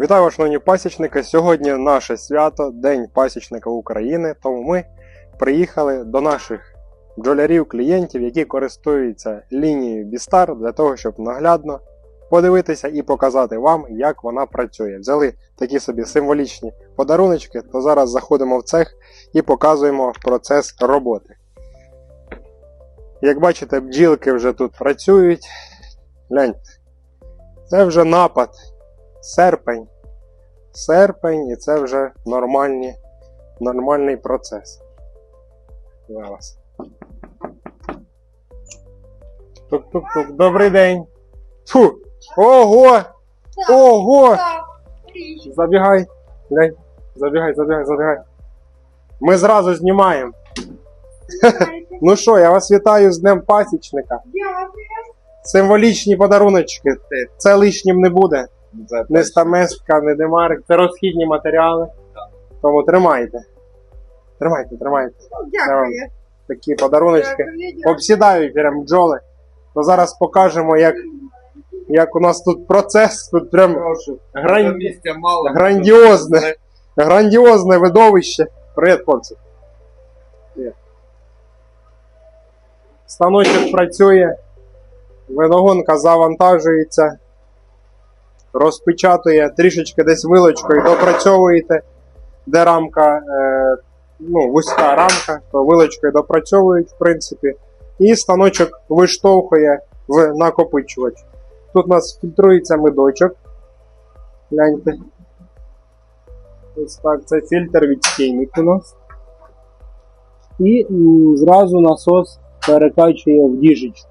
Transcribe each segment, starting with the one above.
Вітаю вас, шановні пасічники. Сьогодні наше свято, День пасічника України. Тому ми приїхали до наших бджолярів, клієнтів, які користуються лінією Бістар для того, щоб наглядно подивитися і показати вам, як вона працює. Взяли такі собі символічні подаруночки, то зараз заходимо в цех і показуємо процес роботи. Як бачите, бджілки вже тут працюють. Гляньте, це вже напад серпень. Серпень, і це вже нормальні, нормальний процес. Зараз. Тук-тук-тук. Добрий день. Фу! Ого! Ого! Забігай. Забігай, забігай, забігай. Ми зразу знімаємо. Ну що, я вас вітаю з Днем Пасічника. Символічні подаруночки. Це лишнім не буде. Не стаместка, не демарик, це розхідні матеріали. Тому тримайте. Тримайте, тримайте. Дякую. Такі подаруночки. Обсідають прям бджоли. То зараз покажемо, як, як у нас тут процес. Тут прям грань... місця мало. грандіозне. Грандіозне видовище. Привіт, хлопці. Привіт. Станочок працює. Виногонка завантажується. Розпечатує, трішечки десь вилочкою допрацьовуєте, де рамка, е, ну, вузька рамка, то вилочкою допрацьовують, в принципі. І станочок виштовхує в накопичувач. Тут у нас фільтрується медочок. Гляньте. Ось так, це фільтр від стійник у нас. І м, зразу насос перекачує в діжечку.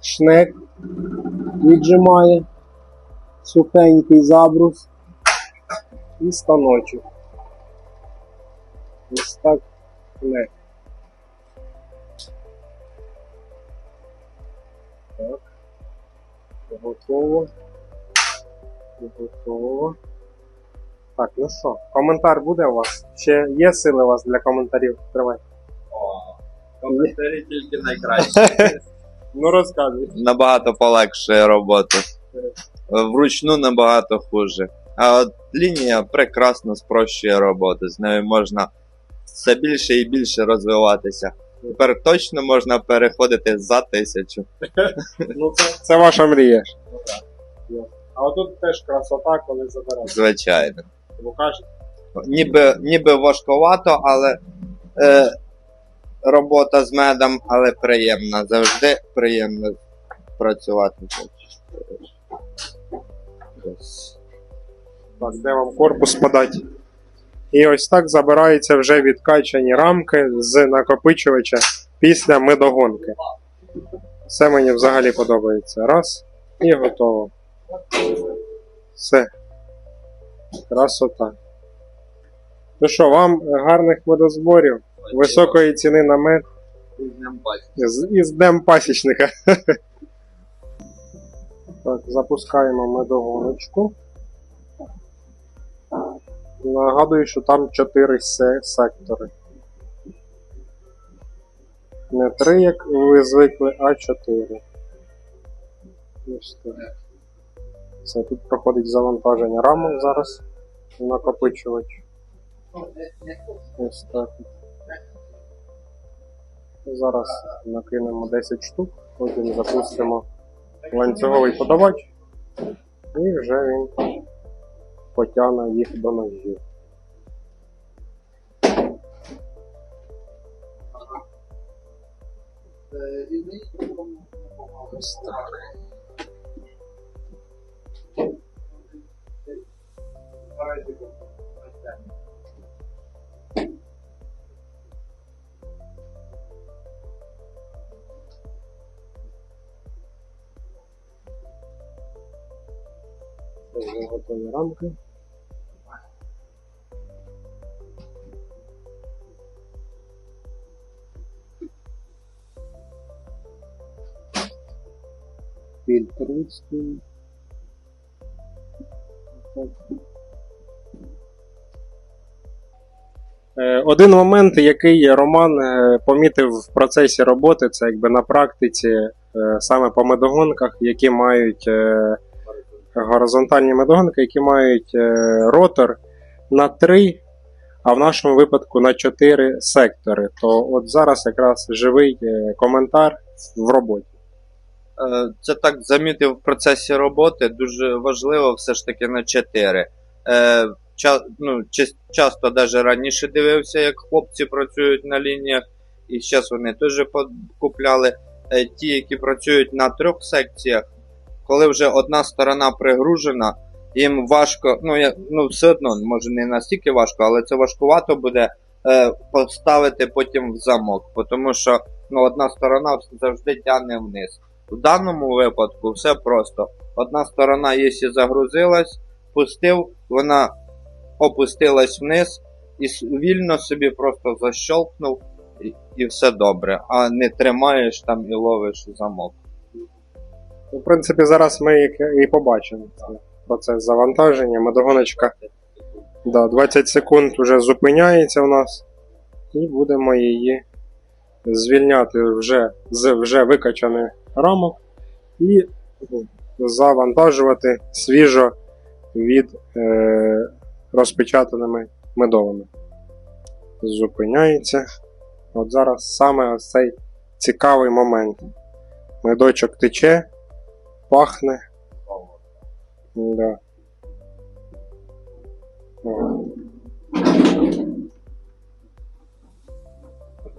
Шнек віджимає сухенький забрус і станочок. Ось так шнек. Так. Готово. Готово. Так, ну що, коментар буде у вас? Ще є сили у вас для коментарів? Тримай. Коментарі тільки найкраще. Ну розказуй. Набагато полегшує роботу. Вручну набагато хуже. А от лінія прекрасно спрощує роботу. З нею можна все більше і більше розвиватися. Тепер точно можна переходити за тисячу. Ну це, це ваша мрія. ж. А отут теж красота, коли забираєш. Звичайно. Кажуть, Ніби, ніби важковато, але е, робота з медом, але приємна. Завжди приємно працювати. Так, де вам корпус подати. І ось так забираються вже відкачані рамки з накопичувача після медогонки. Це мені взагалі подобається. Раз. І готово. Все. Красота. Ну що, вам гарних медозборів, високої ціни на мед і з Днем пасічника. Так, запускаємо медогоночку. Нагадую, що там 4 сектори. Не 3, як ви звикли, а 4. Ось. Це тут проходить завантаження рамок зараз. Накопичувач. Ось так. Зараз накинемо 10 штук, потім запустимо ланцюговий подавач, і вже він потягне їх до ножів. Ось так. Вже готові рамки. Фільтр. Е, Один момент, який Роман е, помітив в процесі роботи, це якби на практиці е, саме по медогонках, які мають горизонтальні медогонки, які мають е, ротор на 3, а в нашому випадку на 4 сектори. То от зараз якраз живий е, коментар в роботі. Е, Це так замітив в процесі роботи. Дуже важливо все ж таки на 4. Е, ча, ну, часто навіть раніше дивився, як хлопці працюють на лініях, і зараз вони теж купляли. Ті, які працюють на трьох секціях, коли вже одна сторона пригружена, їм важко, ну, я, ну все одно, може не настільки важко, але це важкувато буде е, поставити потім в замок, тому що ну, одна сторона завжди тягне вниз. В даному випадку все просто. Одна сторона, якщо загрузилась, пустив, вона опустилась вниз і вільно собі просто защолкнув і, і все добре. А не тримаєш там і ловиш замок. В принципі, зараз ми і- і побачимо процес завантаження. Медогоночка да, 20 секунд вже зупиняється у нас, і будемо її звільняти вже з вже викачаних рамок і завантажувати свіжо від е, розпечатаними медовими. Зупиняється. От зараз саме ось цей цікавий момент. Медочок тече, пахне. Да.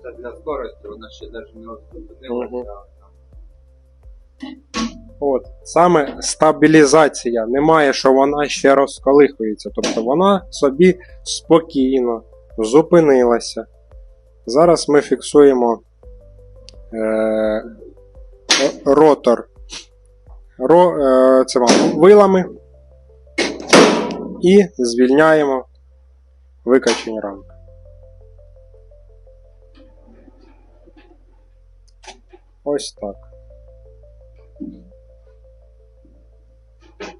Це для скорості, вона ще навіть не Мгм. От, саме стабілізація. Немає, що вона ще розколихується. Тобто вона собі спокійно зупинилася. Зараз ми фіксуємо е, ротор ро, це вам, вилами і звільняємо викачені рамки. Ось так.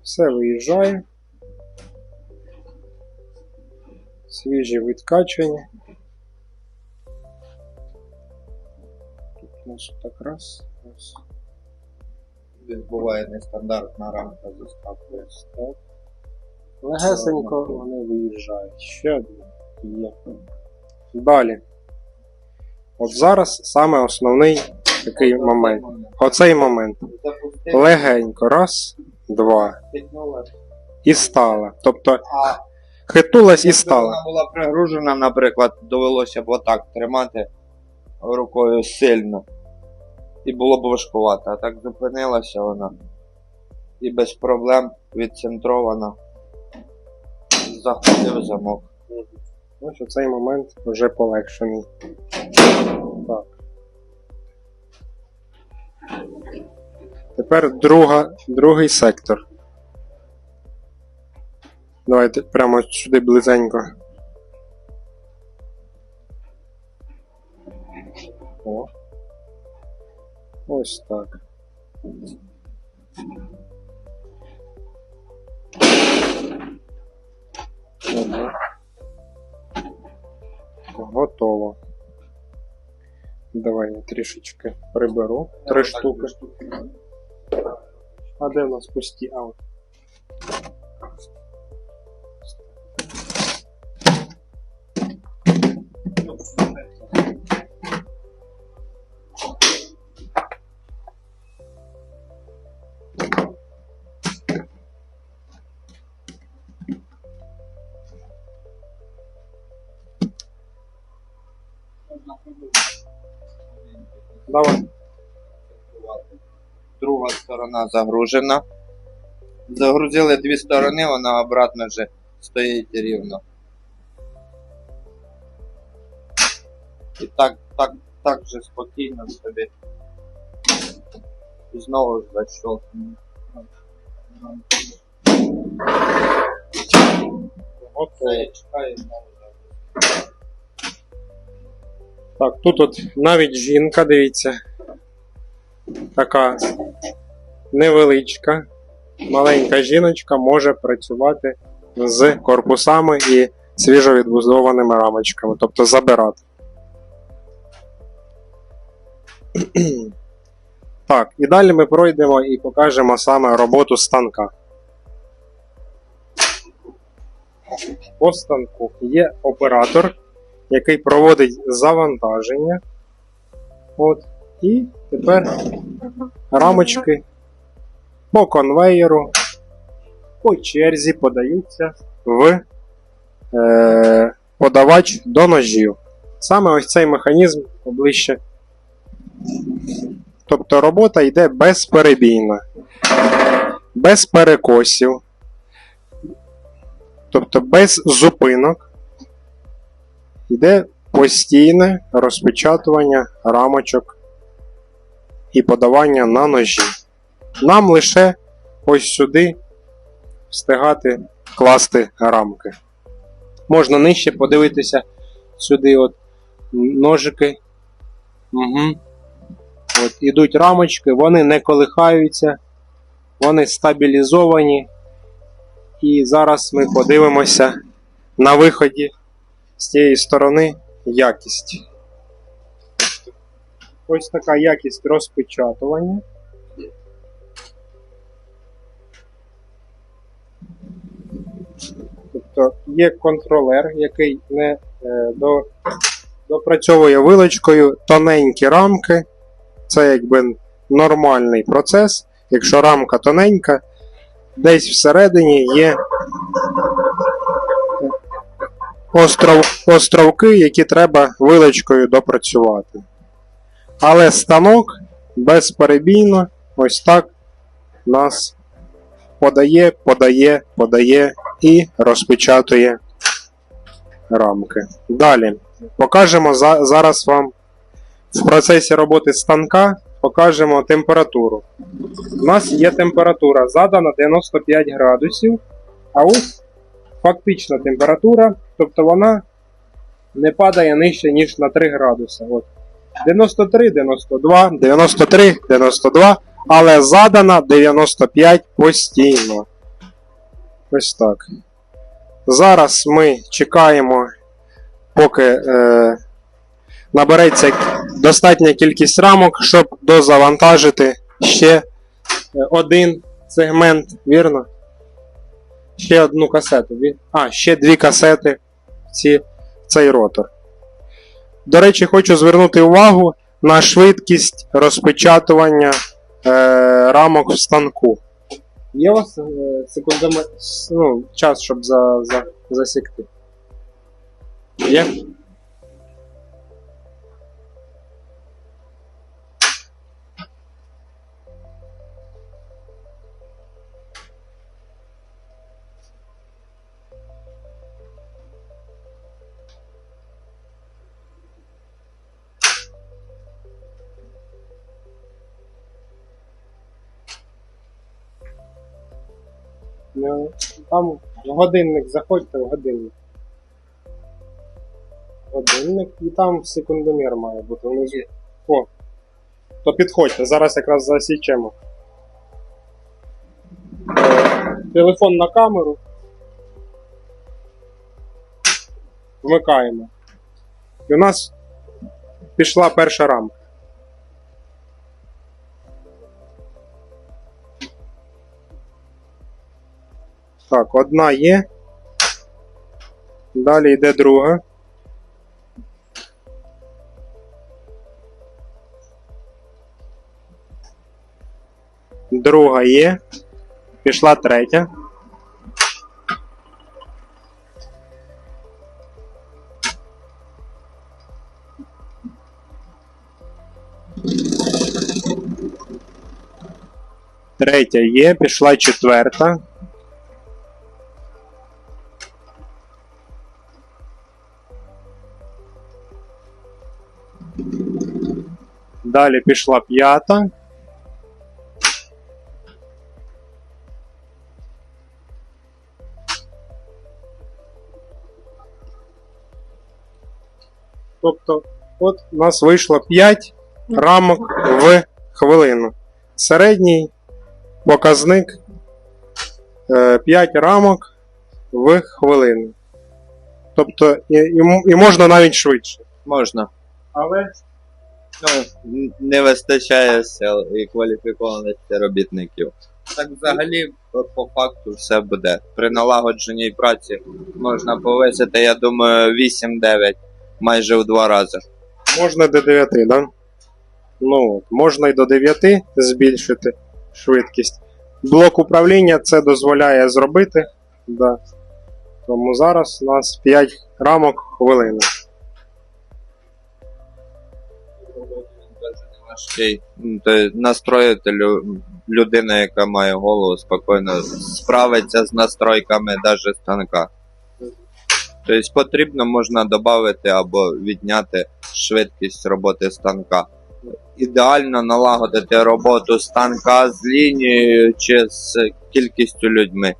Все виїжджає. Свіжі відкачені. Тут у нас так раз. раз. Буває нестандартна рамка заскакує. Так. Легесенько вони виїжджають. Ще одне є. Далі. От зараз саме основний такий момент. Оцей момент. Легенько. Раз, два. І стала. Тобто хитулась і стала. вона була пригружена, наприклад, довелося б отак тримати рукою сильно. І було б важкувато. А так зупинилася вона. І без проблем відцентрована. Заходив замок. Ось у цей момент вже полегшений. Так. Тепер друга, другий сектор. Давайте прямо сюди близенько. О. Ось так. Ага. Готово. Давай я трішечки приберу. Три штуки. А де в нас пусті? А, от. Давай. Друга сторона загружена. Загрузили дві сторони, вона обратно вже стоїть рівно. І так, так, так же спокійно собі. І знову ж защелкнемо. Готово. Так, тут от навіть жінка, дивіться. Така невеличка, маленька жіночка може працювати з корпусами і свіжо відбудованими рамочками, тобто забирати. Так, і далі ми пройдемо і покажемо саме роботу станка. по станку. Є оператор, який проводить завантаження. От. І тепер рамочки по конвеєру, по черзі подаються в е, подавач до ножів. Саме ось цей механізм поближче. Тобто робота йде безперебійна, без перекосів, тобто без зупинок. Йде постійне розпечатування рамочок і подавання на ножі. Нам лише ось сюди встигати класти рамки. Можна нижче подивитися сюди от ножики. Угу. От, ідуть рамочки, вони не колихаються, вони стабілізовані. І зараз ми подивимося на виході з цієї сторони якість. Ось така якість розпечатування. Тобто є контролер, який не е, до, допрацьовує вилочкою тоненькі рамки. Це якби нормальний процес. Якщо рамка тоненька, десь всередині є остров, островки, які треба вилочкою допрацювати. Але станок безперебійно ось так нас подає, подає, подає і розпечатує рамки. Далі покажемо за, зараз вам в процесі роботи станка покажемо температуру. У нас є температура задана 95 градусів, а ось фактична температура, тобто вона не падає нижче, ніж на 3 градуси. От. 93, 92, 93, 92, але задана 95 постійно. Ось так. Зараз ми чекаємо, поки е, набереться достатня кількість рамок, щоб дозавантажити ще е, один сегмент, вірно? Ще одну касету. А, ще дві касети в цей ротор. До речі, хочу звернути увагу на швидкість розпечатування е, рамок в станку. Є у вас е, ну, час, щоб за, за, засікти? Є? Ну, там годинник, заходьте в годинник. Годинник, і там секундомір має бути внизу. О. То підходьте, зараз якраз засічемо. Е, Телефон на камеру. Вмикаємо. І у нас пішла перша рамка. Так, одна є. Далі йде друга. Друга є. Пішла третя. Третя є, пішла четверта. Далі пішла п'ята. Тобто, от у нас вийшло 5 рамок в хвилину. Середній показник 5 рамок в хвилину. Тобто, і, і, і можна навіть швидше. Можна. Але Ну, не вистачає сил і кваліфікованих робітників. Так взагалі по, факту все буде. При налагодженій праці можна повисити, я думаю, 8-9, майже в два рази. Можна до 9, да? Ну, можна і до 9 збільшити швидкість. Блок управління це дозволяє зробити. Да. Тому зараз у нас 5 рамок хвилини. Важкий. Ну, настроїти лю- людина, яка має голову, спокійно справиться з настройками навіть станка. Тобто потрібно можна додати або відняти швидкість роботи станка. Ідеально налагодити роботу станка з лінією чи з кількістю людьми.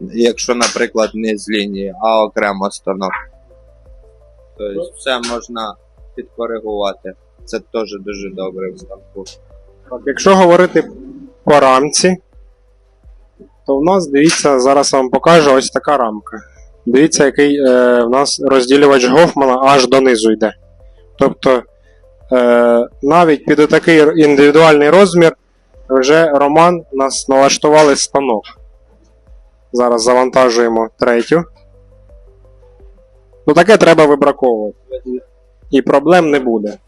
Якщо, наприклад, не з лінії, а окремо станок. Тобто все можна підкоригувати. Це теж дуже добре в станку. Якщо говорити по рамці, то в нас, дивіться, зараз вам покажу ось така рамка. Дивіться, який е, в нас розділювач Гофмана аж донизу йде. Тобто, е, навіть під такий індивідуальний розмір вже Роман нас налаштували станок. Зараз завантажуємо третю. Ну таке треба вибраковувати. І проблем не буде.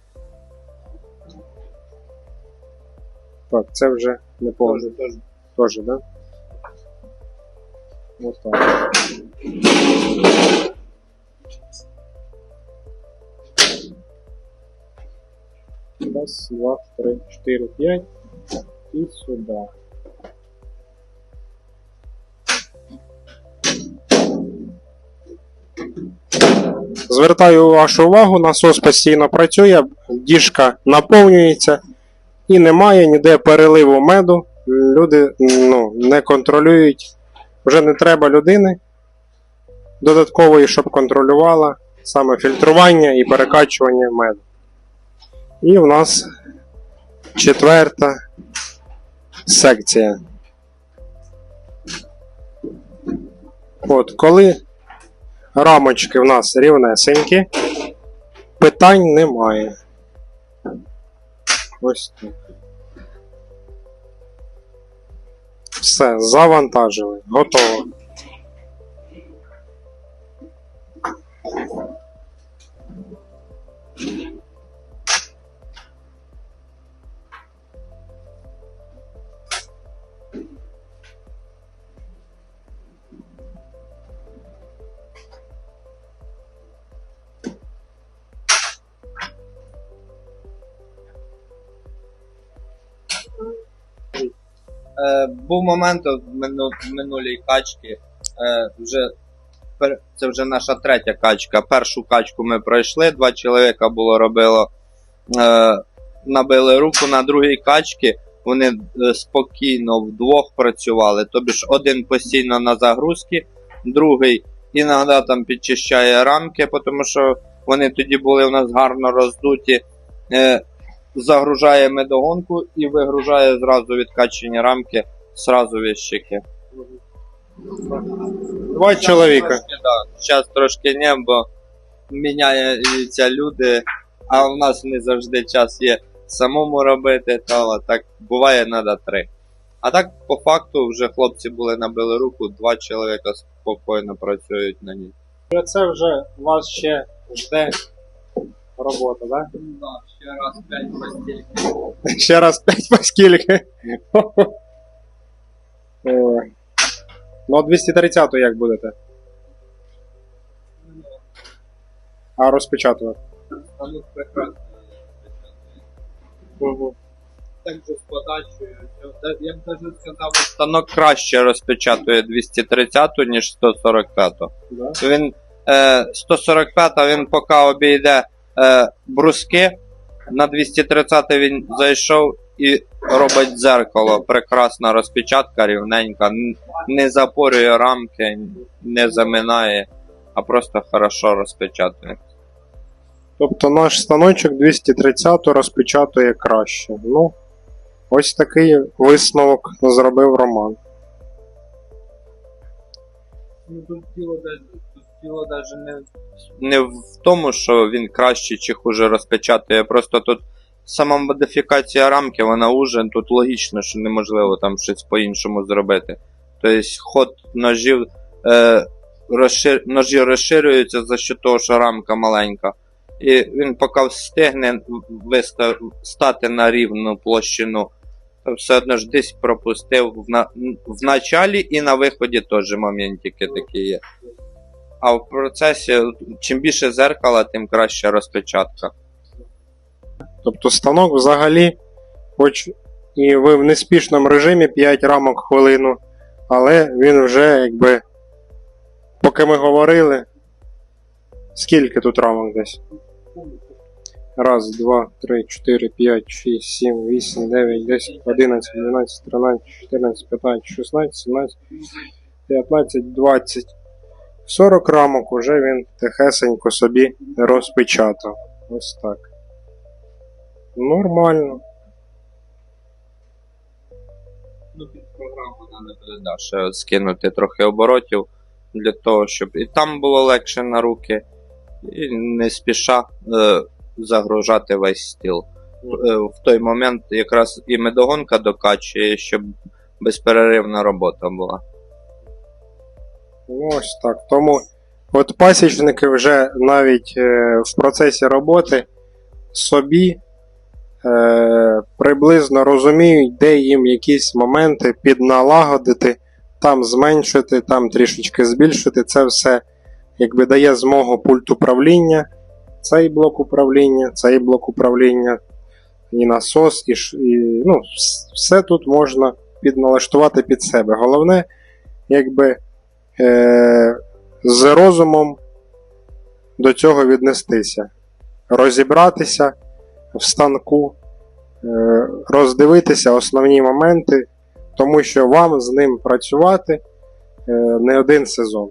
Так, це вже не повно. Тоже, да? Вот так. Раз, два, три, четыре, пять. И сюда. Звертаю вашу увагу, насос постійно працює, діжка наповнюється і немає ніде переливу меду. Люди ну, не контролюють. Вже не треба людини додаткової, щоб контролювала саме фільтрування і перекачування меду. І в нас четверта секція. От, коли рамочки в нас рівнесенькі, питань немає. Ось. Все, завантажили. Готово. Е, був момент в мину, минулій качці. Е, вже, це вже наша третя качка. Першу качку ми пройшли, два чоловіка було робило. Е, набили руку на другій качці. Вони е, спокійно вдвох працювали. Тобі ж один постійно на загрузці, другий іноді там підчищає рамки, тому що вони тоді були у нас гарно роздуті. Е, загружає медогонку і вигружає зразу відкачені рамки, зразу віщики. Два чоловіка. Трошки, да. Зараз трошки не, бо міняються люди, а у нас не завжди час є самому робити, то так буває треба три. А так, по факту, вже хлопці були набили руку, два чоловіка спокійно працюють на ній. Це вже вас ще жде робота, так? Да, ще раз п'ять постільки. Ще раз 5 поскільки. Ой. Ну, а 230 як будете? А розпечатувати? Угу. Так же з подачею. Я б навіть сказав, станок краще розпечатує 230, ніж 145. Да. Він е, 145 він поки обійде е, бруски. На 230 він зайшов і робить дзеркало. Прекрасна розпечатка, рівненька, не запорює рамки, не заминає, а просто хорошо розпечатує. Тобто наш станочок 230 розпечатує краще. Ну, ось такий висновок зробив Роман. Діло навіть не, не в тому, що він краще чи хуже розпечатує. Просто тут сама модифікація рамки, вона уже тут логічно, що неможливо там щось по-іншому зробити. Тобто ход ножів, е, розшир... ножі розширюються за що того, що рамка маленька. І він поки встигне вистав... стати на рівну площину, то все одно ж десь пропустив в, на... в началі і на виході теж моментики такі є. А в процесі, чим більше зеркала, тим краща розпечатка. Тобто станок взагалі, хоч і ви в неспішному режимі 5 рамок хвилину, але він вже якби. Поки ми говорили. Скільки тут рамок десь? Раз, два, три, чотири, п'ять, шість, сім, вісім, дев'ять, десять, одинадцять, дванадцять, тринадцять, чотирнадцять, п'ятнадцять, шістнадцять, сімнадцять, п'ятнадцять, двадцять. 40 рамок уже він тихесенько собі розпечатав. Ось так. Нормально. Ну, під програму не буде ще скинути трохи оборотів для того, щоб і там було легше на руки, і не спіша е, загружати весь стіл. Е, в той момент якраз і медогонка докачує, щоб безперервна робота була. Ось так. Тому от пасічники вже навіть е, в процесі роботи собі е, приблизно розуміють, де їм якісь моменти підналагодити, там зменшити, там трішечки збільшити. Це все якби дає змогу пульт управління, цей блок управління, цей блок управління, і насос, і, і ну, все тут можна підналаштувати під себе. Головне, якби з розумом до цього віднестися, розібратися в станку, е, роздивитися основні моменти, тому що вам з ним працювати е, не один сезон.